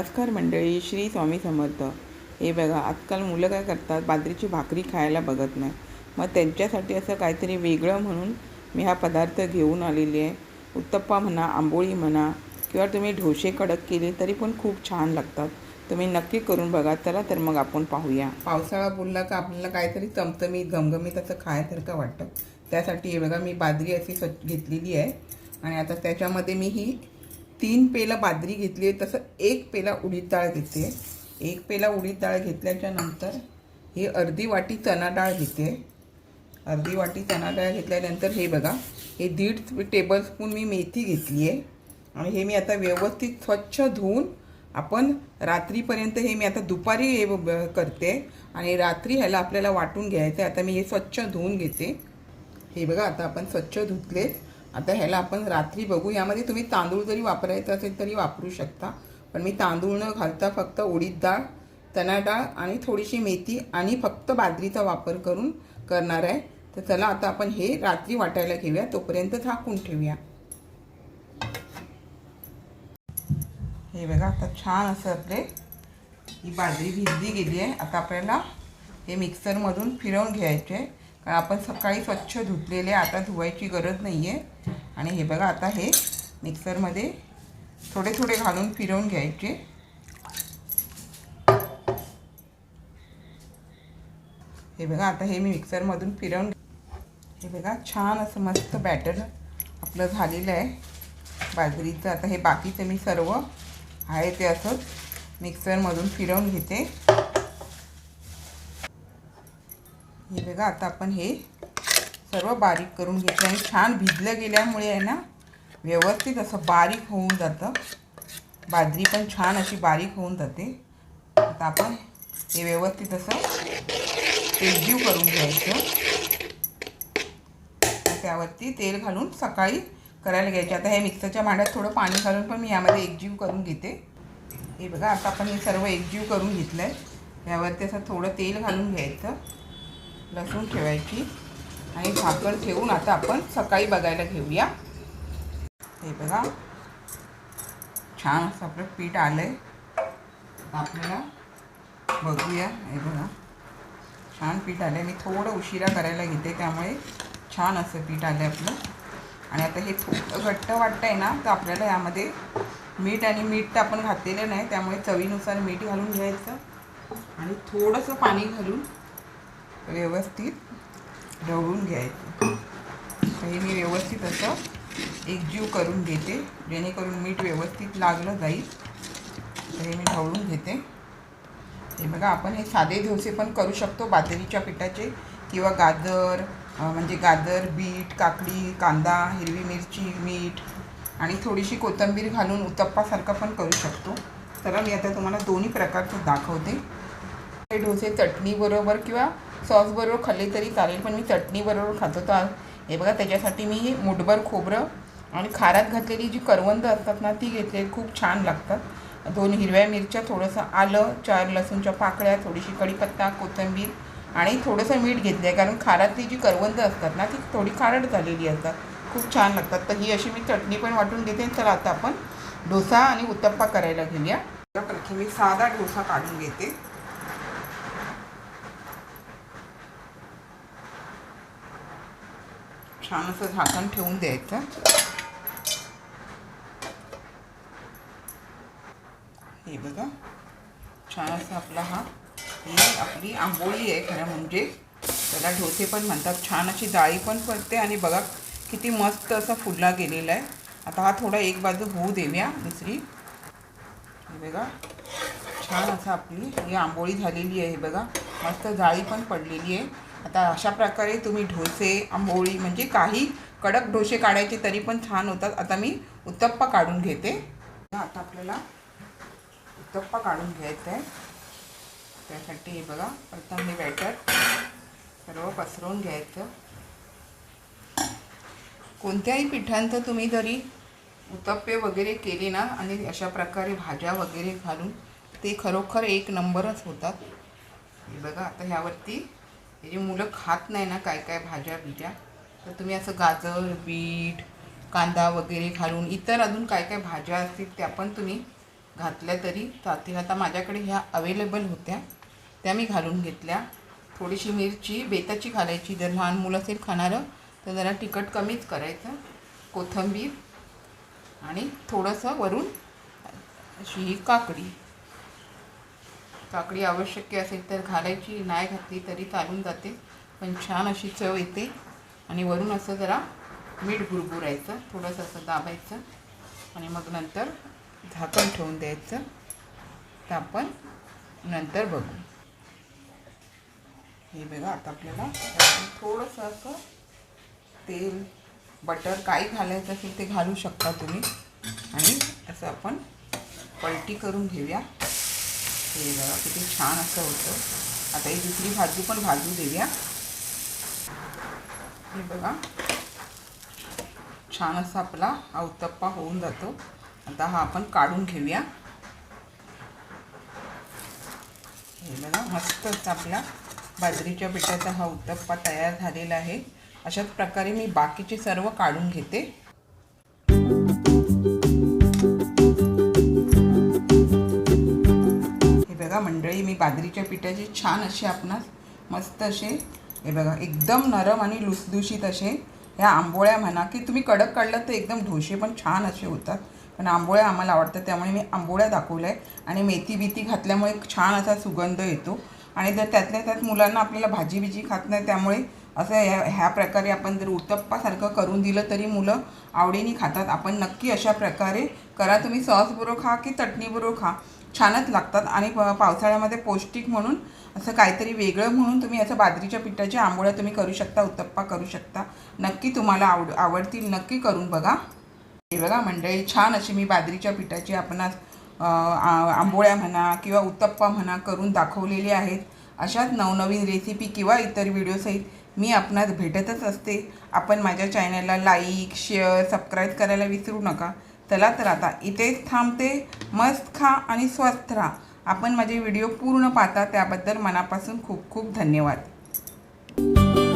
नमस्कार मंडळी श्री स्वामी समर्थ. हे बघा आजकाल मुलं काय करतात बाजरीची भाकरी खायला बघत नाही. मग त्यांच्यासाठी असं काहीतरी वेगळं म्हणून मी हा पदार्थ घेऊन आलेली आहे. उत्तप्पा म्हणा आंबोळी म्हणा किंवा तुम्ही ढोसे कडक केले तरी पण खूप छान लागतात. तुम्ही नक्की करून बघा चला तर मग आपण पाहूया. पावसाळा बोलला का आपल्याला काहीतरी चमचमीत घमघमीत असं खायसारखं वाटतं. त्यासाठी हे बघा मी बाजरी अशी स्वच्छ घेतलेली आहे. आणि आता त्याच्यामध्ये मी ही तीन पेला बाजरी घेतली आहे तसं एक पेला उडीद डाळ घेते. एक पेला उडीद डाळ घेतल्याच्या नंतर ही अर्धी वाटी चना डाळ घेते. अर्धी वाटी चणा डाळ घेतल्यानंतर हे बघा हे दीड टेबलस्पून मी मेथी घेतली आहे. आणि हे मी आता व्यवस्थित स्वच्छ धुवून आपण रात्रीपर्यंत हे मी आता दुपारी हे ब- करते. आणि रात्री ह्याला आपल्याला वाटून घ्यायचं आहे आता मी हे स्वच्छ धुवून घेते. हे बघा आता आपण स्वच्छ धुतले आता ह्याला आपण रात्री बघू. यामध्ये तुम्ही तांदूळ जरी वापरायचं असेल तरी वापरू शकता. पण मी तांदूळ न घालता फक्त उडीद डाळ चणा डाळ आणि थोडीशी मेथी आणि फक्त बाजरीचा वापर करून करणार आहे. तर चला आता आपण हे रात्री वाटायला घेऊया. तोपर्यंत झाकून ठेवूया. हे बघा आता छान असं आपले ही बाजरी भिजली गेली आहे. आता आपल्याला हे मिक्सरमधून फिरवून घ्यायचे. आहे कारण आपण सकाळी स्वच्छ धुतलेले आता धुवायची गरज नाही आहे आणि हे बघा आता हे मिक्सरमध्ये थोडे थोडे घालून फिरवून घ्यायचे. हे बघा आता हे मी मिक्सरमधून फिरवून हे बघा छान असं मस्त बॅटर आपलं झालेलं आहे. बाजरीचं आता हे बाकीचं मी सर्व आहे ते असंच मिक्सरमधून फिरवून घेते. हे बघा आता आपण हे सर्व बारीक करून घेतलं आणि छान भिजलं गेल्यामुळे आहे ना व्यवस्थित असं बारीक होऊन जातं. बाजरी पण छान अशी बारीक होऊन जाते. आता आपण हे व्यवस्थित असं एकजीव करून घ्यायचं. त्यावरती तेल घालून सकाळी करायला घ्यायचे. आता हे मिक्सरच्या भांड्यात थोडं पाणी घालून पण मी यामध्ये एकजीव करून घेते. हे बघा आता आपण हे सर्व एकजीव करून घेतलं आहे यावरती असं थोडं तेल घालून घ्यायचं. लसूण ठेवायची आणि झाकण ठेवून आता आपण सकाळी बघायला घेऊया. हे बघा. छान असं आपलं पीठ आलं आहे आपल्याला बघूया. हे बघा. छान पीठ आलं आहे मी थोडं उशिरा करायला घेते त्यामुळे छान असं पीठ आलं आहे आपलं. आणि आता हे थोडं घट्ट वाटतं आहे ना तर आपल्याला यामध्ये मीठ आणि मीठ तर आपण घातलेलं नाही त्यामुळे चवीनुसार मीठ घालून घ्यायचं. आणि थोडंसं पाणी घालून व्यवस्थित ढवळून घ्यायचं. तर हे मी व्यवस्थित असं एकजीव करून घेते जेणेकरून मीठ व्यवस्थित लागलं जाईल. तर हे मी ढवळून घेते. हे बघा आपण हे साधे डोसे पण करू शकतो बाजरीच्या पिठाचे किंवा गाजर म्हणजे गाजर बीट काकडी कांदा हिरवी मिरची मीठ आणि थोडीशी कोथिंबीर घालून उत्तप्पासारखं पण करू शकतो. चला मी आता तुम्हाला दोन्ही प्रकारचं दाखवते. हे डोसे चटणीबरोबर किंवा सॉसबरोबर खाल्ले तरी चालेल पण मी चटणीबरोबर खातो. तर हे बघा त्याच्यासाठी मी मुठभर खोबरं आणि खारात घातलेली जी करवंद असतात ना ती घेतली खूप छान लागतात. दोन हिरव्या मिरच्या थोडंसं आलं चार लसूणच्या पाकळ्या थोडीशी कढीपत्ता कोथिंबीर आणि थोडंसं मीठ घेतलं आहे. कारण खारातली जी करवंद असतात ना ती थोडी खारट झालेली असतात. खूप छान लागतात. तर ही अशी मी चटणी पण वाटून घेते. चला आता आपण डोसा आणि उत्तप्पा करायला घेऊया. प्रथम मी साधा डोसा काढून घेते. छान असं झाकण ठेवून द्यायचं. हे बघा छान असं आपला हा ही आपली आंबोळी आहे खरं म्हणजे. त्याला ढोसे पण म्हणतात छान अशी जाळी पण पडते आणि बघा किती मस्त असा फुडला गेलेला आहे. आता हा थोडा एक बाजू होऊ देऊया दुसरी. हे बघा छान असं आपली ही आंबोळी झालेली आहे हे बघा. मस्त जाळी पण पडलेली आहे. आता अशा प्रकारे तुम्ही डोसे आंबोळी म्हणजे काही कडक डोसे काढायचे तरी पण छान होतात. आता मी उत्तप्पा काढून घेते. आता आपल्याला उत्तप्पा काढून घ्यायचं आहे त्यासाठी हे बघा प्रथम हे बॅटर सर्व पसरवून घ्यायचं. कोणत्याही पिठांचं तुम्ही जरी उत्तप्पे वगैरे केले ना आणि अशा प्रकारे भाज्या वगैरे घालून ते खरोखर एक नंबरच होतात. हे बघा आता ह्यावरती हे जे मुलं खात नाही ना काय काय भाज्या बिज्या तर तुम्ही असं गाजर बीट कांदा वगैरे घालून इतर अजून काय काय भाज्या असतील त्या पण तुम्ही घातल्या तरी चालतील. आता माझ्याकडे ह्या अवेलेबल होत्या. त्या मी घालून घेतल्या. थोडीशी मिरची बेताची घालायची. जर लहान मुलं असेल खाणारं तर जरा तिखट कमीच करायचं. कोथिंबीर आणि थोडंसं वरून अशी ही काकडी. काकडी आवश्यक असेल तर घालायची नाही घातली तरी चालून जाते. पण छान अशी चव येते. आणि वरून असं जरा मीठ गुरगुरायचं थोडंसं असं दाबायचं. आणि मग नंतर झाकण ठेवून द्यायचं. तर आपण नंतर बघू. हे बघा आता आपल्याला थोडंसं असं तेल बटर काही घालायचं असेल ते घालू शकता तुम्ही. आणि असं आपण पलटी करून घेऊया. हे बघा किती छान असं होतं. आता ही दुसरी भाजी पण भाजू देऊया. हे बघा. छान असा आपला अवतप्पा होऊन जातो. आता हा आपण काढून घेऊया. हे बघा मस्त असा आपला बाजरीच्या पिठाचा हा उत्तप्पा तयार झालेला आहे. अशाच प्रकारे मी बाकीचे सर्व काढून घेते. बघा मंडळी मी बाजरीच्या पिठाचे छान असे आपणास मस्त असे हे बघा एकदम नरम आणि लुसदुशीत असे ह्या आंबोळ्या म्हणा की तुम्ही कडक काढलं तर एकदम ढोसे पण छान असे होतात. पण आंबोळ्या आम्हाला आवडतात त्यामुळे मी आंबोळ्या दाखवल्या आहे आणि मेथी बिथी घातल्यामुळे छान असा सुगंध येतो. आणि जर त्यातल्या त्यात मुलांना आपल्याला भाजी बिजी खात नाही त्यामुळे असं ह्या ह्या प्रकारे आपण जर उत्तप्पासारखं करून दिलं तरी मुलं आवडीने खातात. आपण नक्की अशा प्रकारे करा तुम्ही सॉसबरोबर खा की चटणीबरोबर खा. छानच लागतात आणि प- पावसाळ्यामध्ये पौष्टिक म्हणून असं काहीतरी वेगळं म्हणून तुम्ही असं बाजरीच्या पिठाची आंबोळ्या तुम्ही करू शकता उत्तप्पा करू शकता. नक्की तुम्हाला आवड आवडतील नक्की करून बघा. हे बघा मंडळी छान अशी मी बाजरीच्या पिठाची आपणास आ- आंबोळ्या म्हणा किंवा उत्तप्पा म्हणा करून दाखवलेली आहेत. अशाच नवनवीन रेसिपी किंवा इतर व्हिडिओसहित मी आपणास भेटतच असते. आपण माझ्या चॅनलला लाईक शेअर सबस्क्राईब करायला विसरू नका. चला तर आता इथेच थांबते. मस्त खा आणि स्वस्थ राहा. आपण माझे व्हिडिओ पूर्ण पाहता त्याबद्दल मनापासून खूप खूप धन्यवाद.